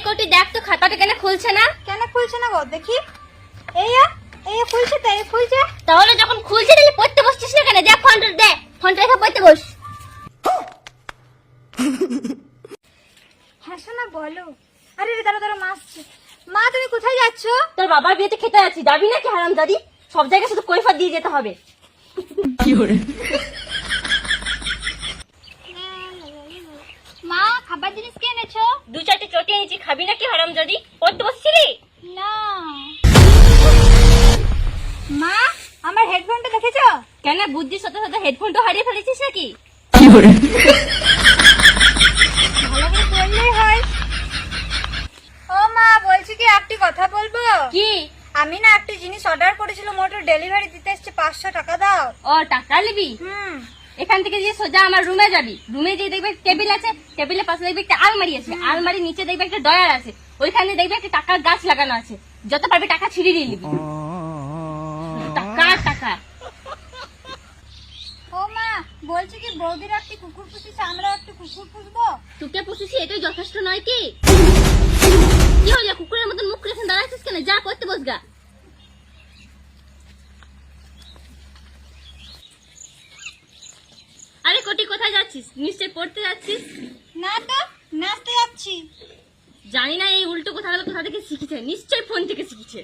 এই কোটি দেখ তো খাতাটা কেন খুলছে না? কেন খুলছে না গো? দেখি। এই এই খুলছে তো এই খুলছে। তাহলে যখন খুলছে তাহলে পড়তে বসছিস না কেন? দেখ ফোনটা দে ফোনটা রেখে পড়তে বস। হ্যাঁ শোনা বলো। আরে রে দাঁড়া দাঁড়া মাসছে মা তুমি কোথায় যাচ্ছ? তোর বাবার বিয়েতে খেতে যাচ্ছি। যাবি নাকি হারাম দাদি সব জায়গায় শুধু কৈফাত দিয়ে যেতে হবে। মা খাবার জিনিস কে এনেছো? দু চারটে চটি এনেছি খাবি নাকি হারাম দাদি পড়তে বসছিলি? না। মা আমার হেডফোনটা দেখেছ? কেন বুদ্ধির সাথে সাথে হেডফোনটা হারিয়ে ফেলেছিস নাকি? ভালো করে পড়লেই হয়। ও মা বলছি কি একটি কথা বলব? কি? আমি না একটি জিনিস অর্ডার করেছিলাম ওটা ডেলিভারি দিতে এসছে পাঁচশো টাকা দাও। ও টাকা নিবি? হুম। এখান থেকে যে সোজা আমার রুমে যাবি। রুমে যে দেখবে টেবিল আছে টেবিলের পাশে দেখবে একটা আলমারি আছে। আলমারির নিচে দেখবে একটা ডয়ার আছে। ওইখানে দেখবে একটা টাকার গাছ লাগানো আছে। যত পারবি টাকা ছিঁড়ে নিয়ে নিবি। টাকা টাকা। ও মা বলছি কি বৌদির একটি কুকুর পুষিছে? আমরা একটি কুকুর পুষবো? তোকে পুষেছি এটাই যথেষ্ট নয় কি? কি হলো? কুকুরের মতন মুখ রেখে দাঁড়াচ্ছিস কেন? যা করতে বসগা আরে কোটি কোথায় যাচ্ছিস? নিশ্চয় পড়তে যাচ্ছিস? না তো নাচতে যাচ্ছি। জানি না এই উল্টো কথাগুলো কোথা থেকে শিখেছে। নিশ্চয় ফোন থেকে শিখেছে।